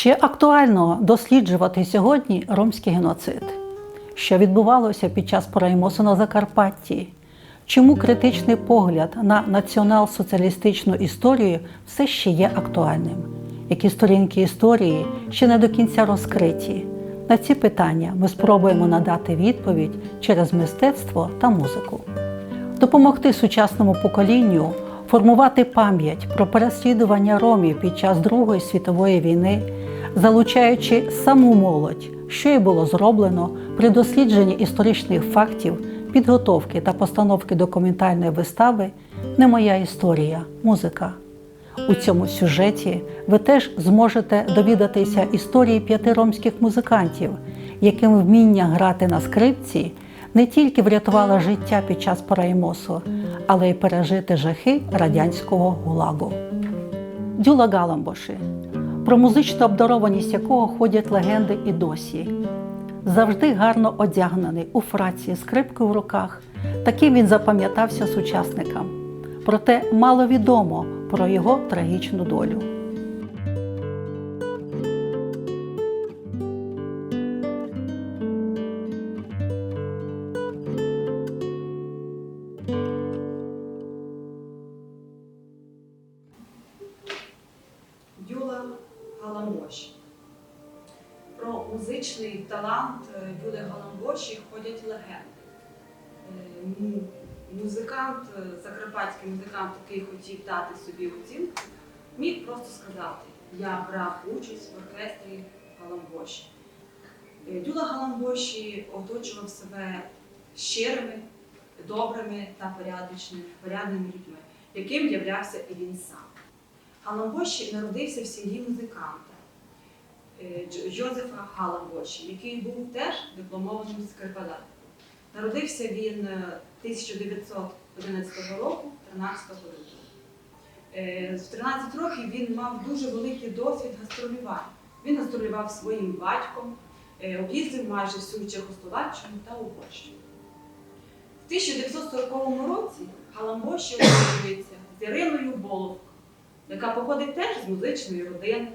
Чи актуально досліджувати сьогодні ромський геноцид? Що відбувалося під час переймосу на Закарпатті? Чому критичний погляд на націонал-соціалістичну історію все ще є актуальним? Які сторінки історії ще не до кінця розкриті? На ці питання ми спробуємо надати відповідь через мистецтво та музику допомогти сучасному поколінню формувати пам'ять про переслідування ромів під час Другої світової війни, залучаючи саму молодь, що й було зроблено при дослідженні історичних фактів, підготовки та постановки документальної вистави Не моя історія, музика. У цьому сюжеті ви теж зможете довідатися історії п'яти ромських музикантів, яким вміння грати на скрипці не тільки врятувало життя під час переймосу, але й пережити жахи радянського гулагу. Дюла Галамбоші, про музичну обдарованість якого ходять легенди і досі. Завжди гарно одягнений у фраці, скрипки в руках. Таким він запам'ятався сучасникам. Проте мало відомо про його трагічну долю. Про талант е, Юли Галамоші ходять легенди. Е, Музикант, е, закарпатський музикант, який хотів дати собі оцінку, міг просто сказати: Я брав участь в оркестрі Галамбоші. Дюла Галамбоші оточував себе щирими, добрими та порядочними, порядними людьми, яким являвся і він сам. Галамбоші народився в сім'ї музиканта е, Дж- Галамбоші, який був теж дипломованим скрипалем. Народився він е, 1911 року, 13 лютого. Е, В 13 років він мав дуже великий досвід гастролювання. Він гастролював своїм батьком, е, об'їздив майже всю Чехословаччину та Угорщину. В 1940 році Галамбоші одружується з Іриною Болохо, яка походить теж з музичної родини.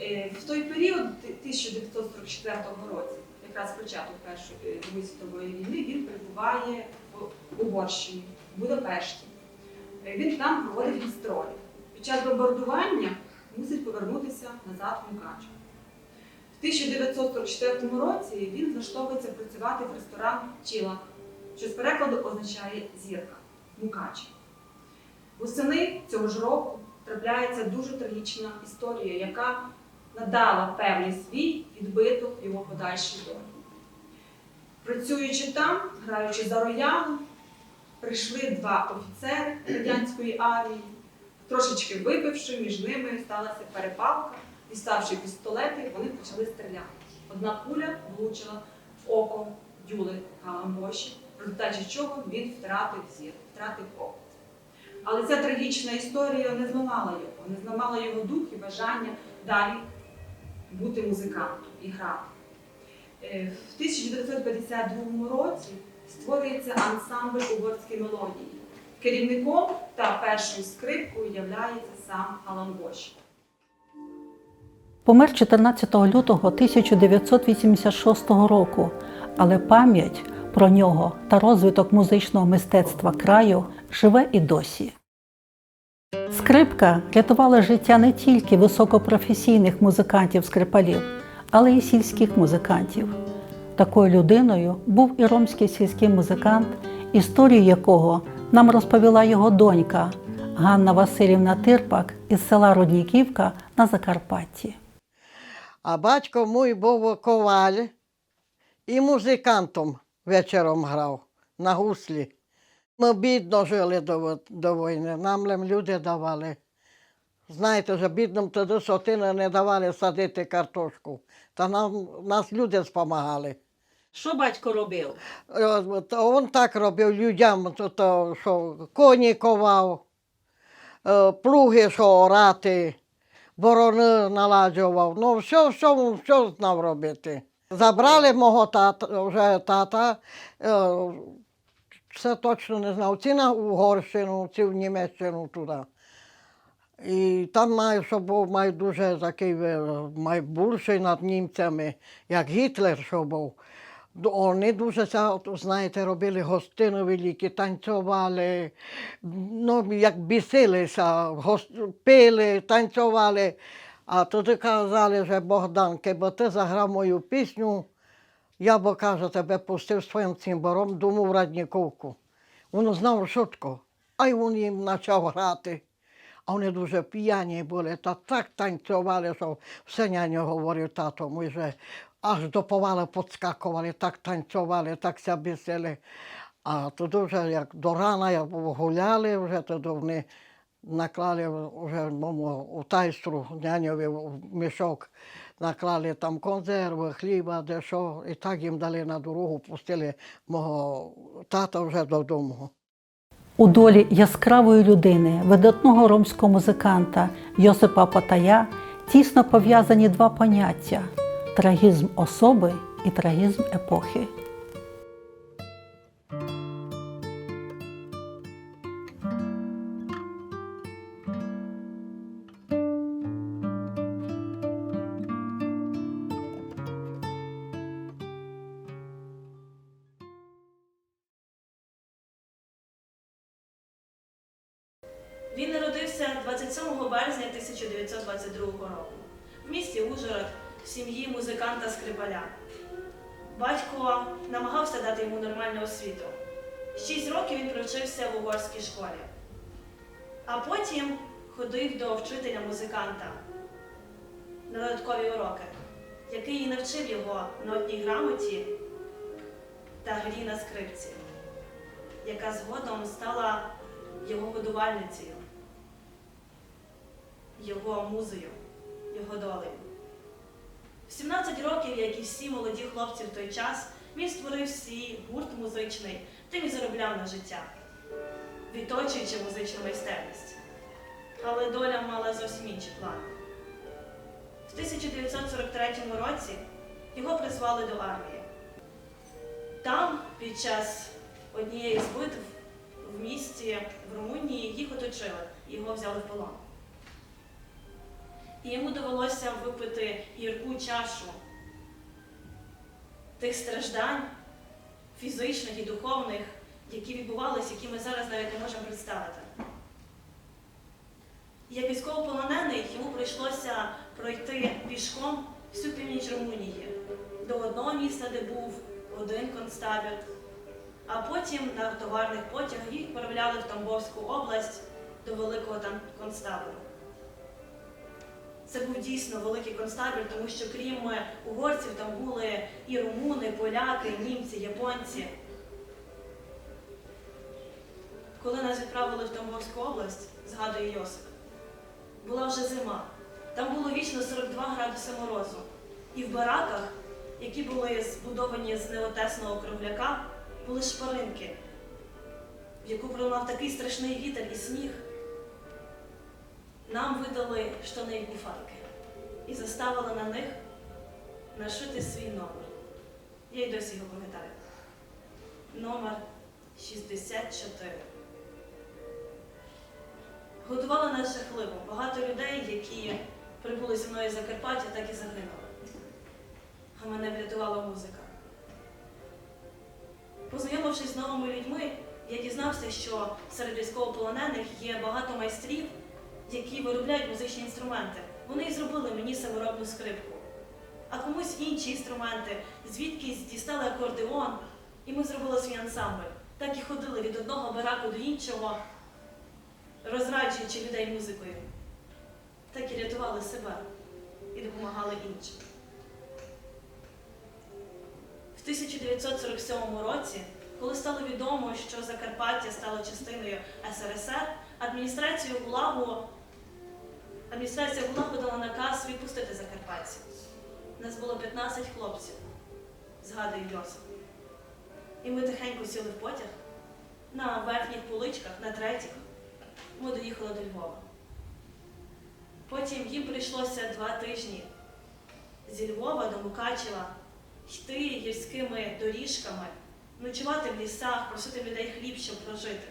Е, В той період, 1944 році, якраз початок Першої е, Другої світової війни, він перебуває в Угорщині, в Будапешті. Е, Він там проводить гастролі. Під час бомбардування мусить повернутися назад в Мукачево. В 1944 році він влаштовується працювати в ресторан Чіла, що з перекладу означає зірка Мукачево. Восени цього ж року трапляється дуже трагічна історія, яка надала певний свій відбиток його подальшій долі. Працюючи там, граючи за роялем, прийшли два офіцери радянської армії, трошечки випивши, між ними сталася перепалка, діставши пістолети, вони почали стріляти. Одна куля влучила в око Дюли Галамбоші, в результаті чого він втратив зір, втратив око. Але ця трагічна історія не зламала його, не зламала його дух і бажання далі бути музикантом і грати. Е, В 1952 році створюється ансамбль угорські мелодії. Керівником та першою скрипкою являється сам Алан Бош. Помер 14 лютого 1986 року, але пам'ять про нього та розвиток музичного мистецтва краю живе і досі. Скрипка рятувала життя не тільки високопрофесійних музикантів-скрипалів, але й сільських музикантів. Такою людиною був і ромський сільський музикант, історію якого нам розповіла його донька Ганна Васильівна Тирпак із села Рудніківка на Закарпатті. А батько мій був коваль і музикантом вечором грав на гуслі. Ми бідно жили до, до війни, нам люди давали. Знаєте, що бідним тоді сотини не давали садити картошку. Та нам, нас люди допомагали. Що батько робив? Він так робив людям, то, то, що коні ковав, е, плуги, що орати, борони наладжував. Ну, все, все, все знав робити. Забрали мого тата, вже тата, е, це точно не знав, ці на Угорщину, ці в Німеччину туди. І там що був має дуже такий е, має більший над німцями, як Гітлер, що був. Вони дуже знаєте, робили гостини великі, танцювали, ну, як бісилися, пили, танцювали. А тоді казали, що Богданке, бо ти заграв мою пісню, я бо каже, тебе пустив своїм цимбором, думав Радніковку. Він знав шутку, а й він їм почав грати. А вони дуже п'яні були, та так танцювали, що все няню говорив тато мій, що аж до повали підскакували, так танцювали, так ся бісили. А тоді вже як до рана як гуляли, вже тоді вони наклали вже мому у тайстру няньові в мішок, наклали там консерви, хліба, де що, і так їм дали на дорогу, пустили мого тата вже додому. У долі яскравої людини, видатного ромського музиканта Йосипа Патая тісно пов'язані два поняття трагізм особи і трагізм епохи. Батько намагався дати йому нормальну освіту. Шість років він провчився в угорській школі, а потім ходив до вчителя музиканта на додаткові уроки, який і навчив його нотній грамоті та грі на скрипці, яка згодом стала його годувальницею, його музею, його долею. В 17 років, як і всі молоді хлопці в той час, він створив свій гурт музичний, тим і заробляв на життя, відточуючи музичну майстерність. Але доля мала зовсім інші плани. В 1943 році його призвали до армії. Там, під час однієї з битв в місті в Румунії, їх оточили, і його взяли в полон. І йому довелося випити гірку чашу тих страждань, фізичних і духовних, які відбувалися, які ми зараз навіть не можемо представити. Як військовополонений йому прийшлося пройти пішком всю північ Румунії до одного міста, де був один концтабір, а потім на товарних потягах їх перевели в Тамбовську область до великого там концтабору. Це був дійсно великий концтабір, тому що крім угорців там були і румуни, поляки, і німці, японці. Коли нас відправили в Тамбовську область, згадує Йосип, була вже зима. Там було вічно 42 градуси морозу. І в бараках, які були збудовані з неотесного кругляка, були шпаринки, в яку пролунав такий страшний вітер і сніг. Нам видали штани і куфайки і заставили на них нашити свій номер. Я й досі його пам'ятаю. Номер 64. Годували нас жахливо. Багато людей, які прибули зі мною з Закарпаття, так і загинули. А мене врятувала музика. Познайомившись з новими людьми, я дізнався, що серед військовополонених є багато майстрів, які виробляють музичні інструменти. Вони зробили мені саморобну скрипку. А комусь інші інструменти, звідки дістали акордеон, і ми зробили свій ансамбль. Так і ходили від одного бараку до іншого, розраджуючи людей музикою. Так і рятували себе і допомагали іншим. В 1947 році, коли стало відомо, що Закарпаття стало частиною СРСР, адміністрацію ГУЛАГу адміністрація ГУЛАГу дала наказ відпустити закарпатців. Нас було 15 хлопців, згадує Йосип. І ми тихенько сіли в потяг на верхніх поличках, на третіх. Ми доїхали до Львова. Потім їм прийшлося два тижні зі Львова до Мукачева йти гірськими доріжками, ночувати в лісах, просити людей хліб, щоб прожити.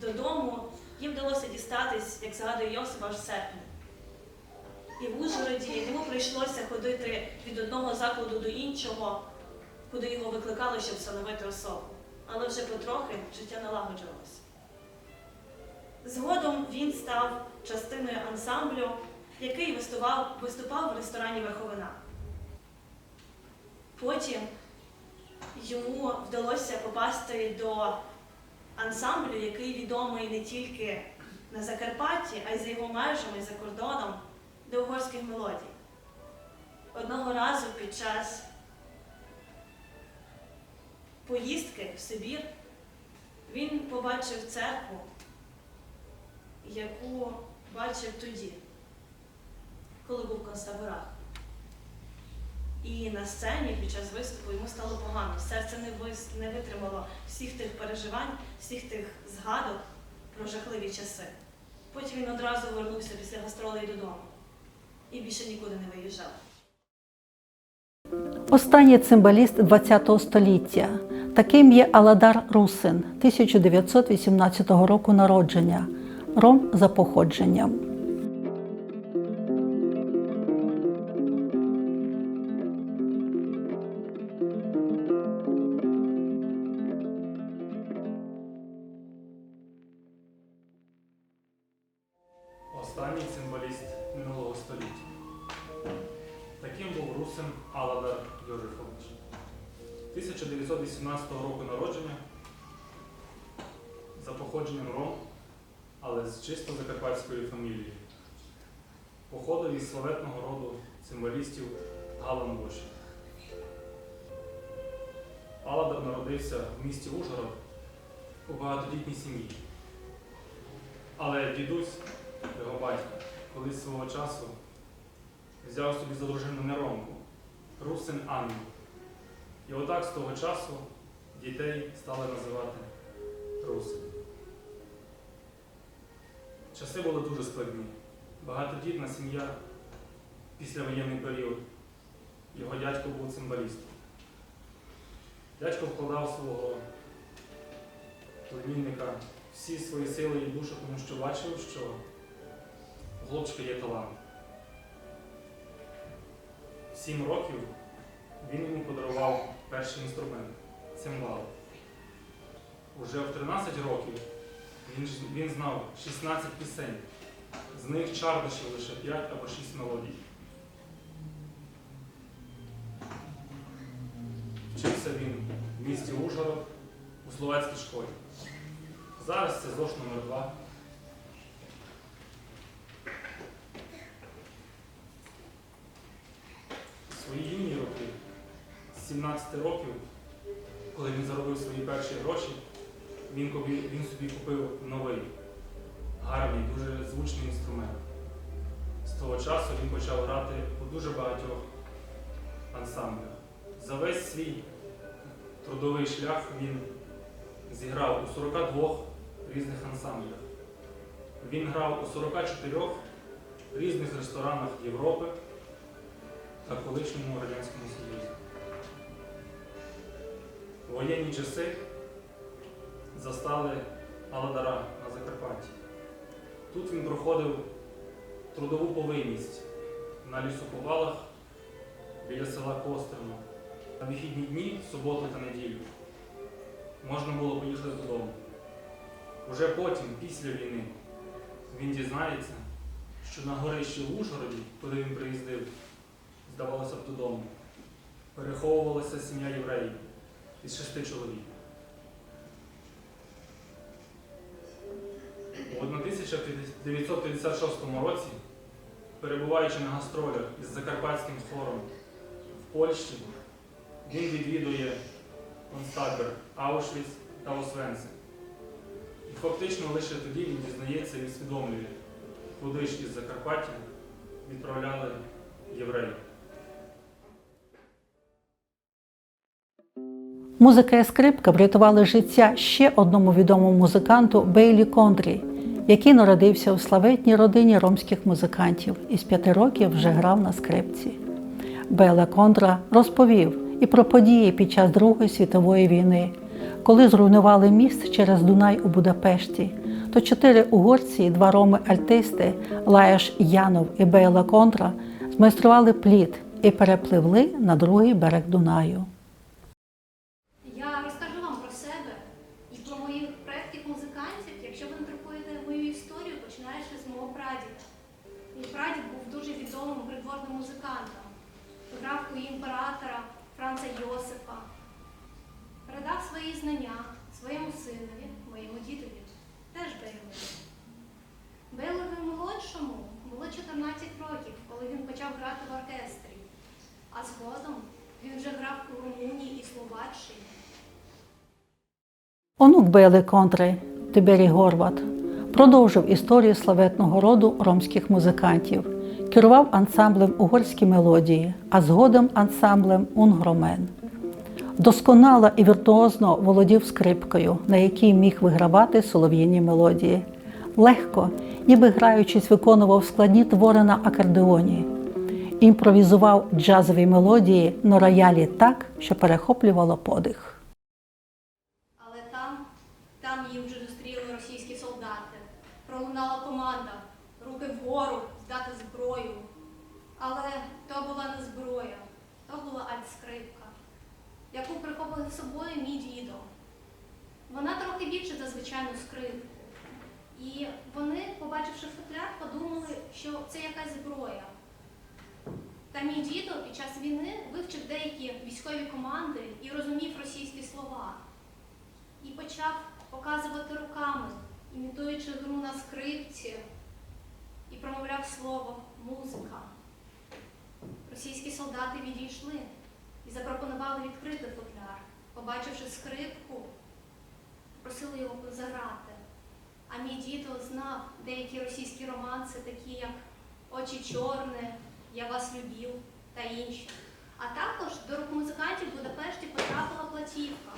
Додому їм вдалося дістатись, як згадує Йосип, аж в серпні. І в Ужгороді йому прийшлося ходити від одного закладу до іншого, куди його викликали, щоб встановити особу. Але вже потрохи життя налагоджувалося. Згодом він став частиною ансамблю, який виступав, виступав в ресторані Верховина. Потім йому вдалося попасти до ансамблю, який відомий не тільки на Закарпатті, а й за його межами, за кордоном, до угорських мелодій. Одного разу під час поїздки в Сибір він побачив церкву, яку бачив тоді, коли був в концтаборах. І на сцені під час виступу йому стало погано. Серце не, вис... не витримало всіх тих переживань, всіх тих згадок про жахливі часи. Потім він одразу вернувся після гастролей додому і більше нікуди не виїжджав. Останній цимбаліст ХХ століття. Таким є Аладар Русин, 1918 року народження, ром за походженням. Народився в місті Ужгород у багатодітній сім'ї. Але дідусь його батька, колись свого часу взяв собі за дружину Неромку, русин Анну. І отак з того часу дітей стали називати русин. Часи були дуже складні. Багатодітна сім'я післявоєнний період. Його дядько був цимбалістом. Дядько вкладав свого племінника всі свої сили і душу, тому що бачив, що у хлопчика є талант. Сім років він йому подарував перший інструмент цимбал. Уже в 13 років він, він знав 16 пісень, з них чардашів лише 5 або 6 мелодій. Словацькій школі. Зараз це ЗОШ номер 2 Свої юні роки, з 17 років, коли він заробив свої перші гроші, він, він собі купив новий, гарний, дуже звучний інструмент. З того часу він почав грати у дуже багатьох ансамблях. За весь свій трудовий шлях він зіграв у 42 різних ансамблях. Він грав у 44 різних ресторанах Європи та колишньому Радянському Союзі. Воєнні часи застали Аладара на Закарпатті. Тут він проходив трудову повинність на лісоповалах біля села Костерно. На вихідні дні, суботу та неділю, можна було поїхати додому. Уже потім, після війни, він дізнається, що на горищі в Ужгороді, куди він приїздив, здавалося б додому, переховувалася сім'я євреїв із шести чоловік. У 1956 році, перебуваючи на гастролях із закарпатським хором в Польщі, він відвідує концтабір Аушвіц та Освенцим. І фактично лише тоді він дізнається і усвідомлює, куди ж із Закарпаття відправляли євреїв. Музика і скрипка врятували життя ще одному відомому музиканту Бейлі Кондрі, який народився у славетній родині ромських музикантів і з п'яти років вже грав на скрипці. Бела Кондра розповів і про події під час Другої світової війни, коли зруйнували міст через Дунай у Будапешті. то чотири угорці два роми-альтисти Лаєш Янов і Бейла Контра змайстрували плід і перепливли на другий берег Дунаю. Я розкажу вам про себе і про моїх предків музикантів, якщо ви інтерпретуєте мою історію, починаючи з мого прадіда. Мій прадід був дуже відомим придворним музикантом. Грав у імператора Франца Йосипа. Передав свої знання своєму синові, моєму дідові, теж Бейлові. Бейлові молодшому було 14 років, коли він почав грати в оркестрі. А згодом він вже грав у Румунії і Словаччині. Онук Бейли Контри Тиберій Горват продовжив історію славетного роду ромських музикантів, керував ансамблем угорські мелодії, а згодом ансамблем Унгромен. Досконало і віртуозно володів скрипкою, на якій міг вигравати солов'їні мелодії. Легко, ніби граючись, виконував складні твори на акордеоні. Імпровізував джазові мелодії на роялі так, що перехоплювало подих. Але там, там її вже зустріли російські солдати. Пролунала команда руки вгору, здати зброю. Але то була не зброя, то була альтскрипка, яку прихопили з собою мій дідо. Вона трохи більше за звичайну скрипку. І вони, побачивши футляр, подумали, що це якась зброя. Та мій дідо під час війни вивчив деякі військові команди і розумів російські слова. І почав показувати руками, імітуючи гру на скрипці, і промовляв слово музика. Російські солдати відійшли і запропонували відкрити футляр. Побачивши скрипку, просили його заграти. А мій дідо знав деякі російські романси, такі як Очі чорне, Я вас любив та інші. А також до рук музикантів в Будапешті потрапила платівка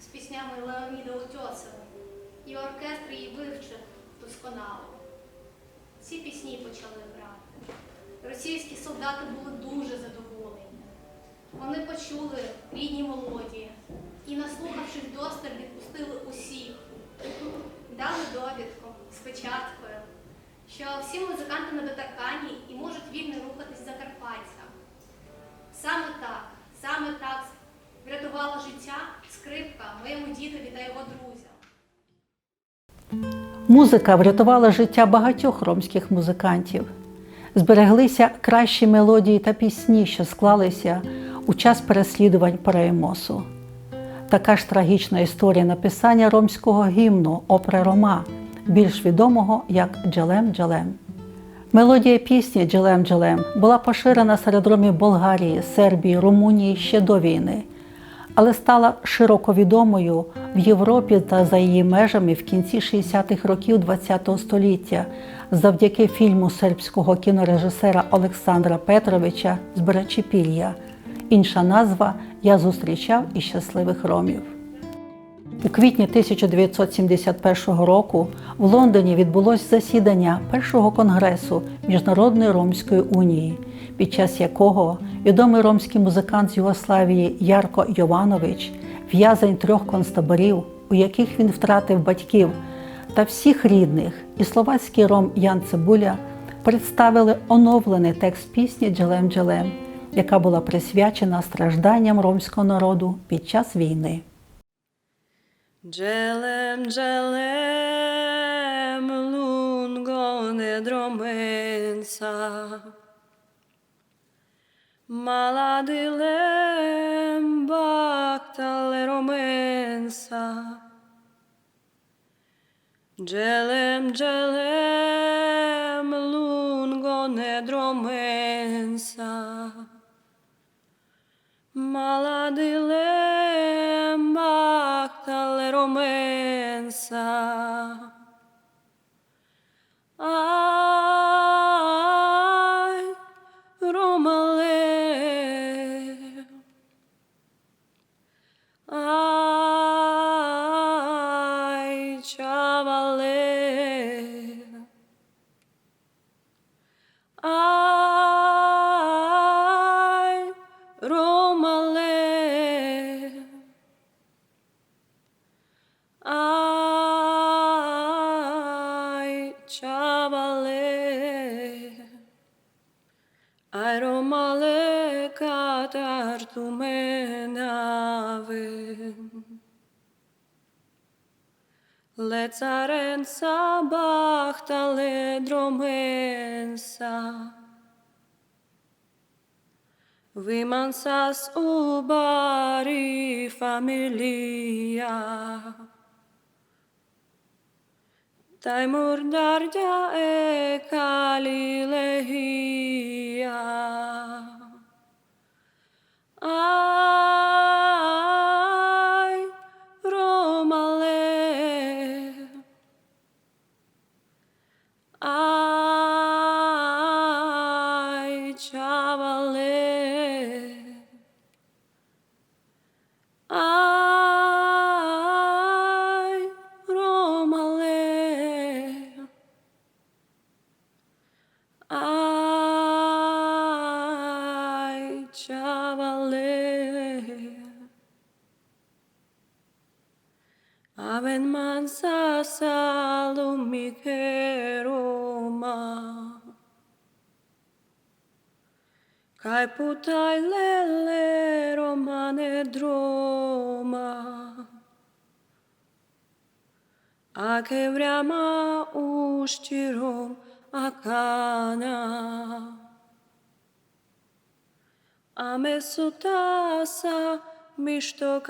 з піснями Леоніда Утьосова. І оркестр її вивчив досконало. Ці пісні почали грати. Російські солдати були дуже задоволені. Вони почули рідні мелодії і, наслухавшись досталь, відпустили усіх. Дали довідку з печаткою, що всі музиканти недоторканні і можуть вільно рухатись Закарпаття. Саме так, саме так врятувала життя скрипка моєму дідові та його друзям. Музика врятувала життя багатьох ромських музикантів. Збереглися кращі мелодії та пісні, що склалися у час переслідувань Переймосу. Така ж трагічна історія написання ромського гімну Опри Рома, більш відомого як Джалем Джалем. Мелодія пісні Джалем Джалем була поширена серед ромів Болгарії, Сербії, Румунії ще до війни, але стала широко відомою в Європі та за її межами в кінці 60-х років ХХ століття завдяки фільму сербського кінорежисера Олександра Петровича Збирачі пір'я. Інша назва Я зустрічав і щасливих ромів. У квітні 1971 року в Лондоні відбулось засідання першого конгресу Міжнародної Ромської унії, під час якого відомий ромський музикант з Югославії Ярко Йованович, в'язень трьох концтаборів, у яких він втратив батьків та всіх рідних, і словацький ром Ян Цибуля представили оновлений текст пісні Джелем Джелем, яка була присвячена стражданням ромського народу під час війни. Dželem, dželem, lungo ne dromensa. Maladilem, baktale romensa. Dželem, dželem, lungo ne dromensa. Maladilem baktale romensa. Ay, tartu menavim. Lecarensa bachta ledromensa. Vimansas ubari familia. Tai murdardia e kalilehia. Ai, Romale. Ake vrama uštirom akana. Ame sutasa mišto